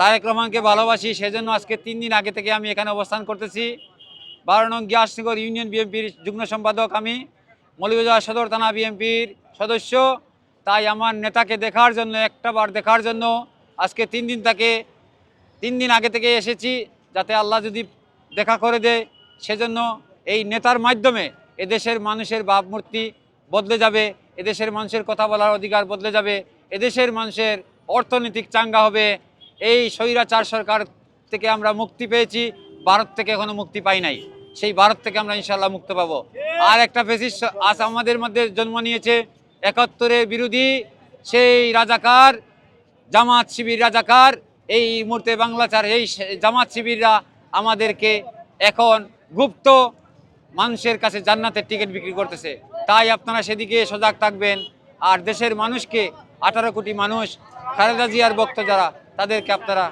তারেক রহমানকে ভালোবাসি, সেজন্য আজকে তিন দিন আগে থেকে আমি এখানে অবস্থান করতেছি। বারো নং গিয়াসনগর ইউনিয়ন বিএনপির যুগ্ম সম্পাদক আমি, মৌলভীবাজার সদর থানা বিএনপির সদস্য। তাই আমার নেতাকে দেখার জন্য, একটা বার দেখার জন্য আজকে তিন দিন তাকে, তিন দিন আগে থেকে এসেছি, যাতে আল্লাহ যদি দেখা করে দেয়, সেজন্য এই নেতার মাধ্যমে এদেশের মানুষের ভাবমূর্তি বদলে যাবে, এদেশের মানুষের কথা বলার অধিকার বদলে যাবে, এদেশের মানুষের অর্থনৈতিক চাঙ্গা হবে। এই স্বৈরাচার সরকার থেকে আমরা মুক্তি পেয়েছি, ভারত থেকে এখনও মুক্তি পাই নাই। সেই ভারত থেকে আমরা ইনশাল্লাহ মুক্ত পাব। আর একটা ফেসিস আজ আমাদের মধ্যে জন্ম নিয়েছে, একাত্তরের বিরোধী সেই রাজাকার, জামাত শিবির রাজাকার। এই মুহূর্তে বাংলাচার এই জামাত শিবিররা আমাদেরকে এখন গুপ্ত মানুষের কাছে জান্নাতের টিকিট বিক্রি করতেছে। তাই আপনারা সেদিকে সজাগ থাকবেন। আর দেশের মানুষকে আঠারো কোটি মানুষ, খালেদা জিয়ার বক্ত যারা তাদেরকে আপনারা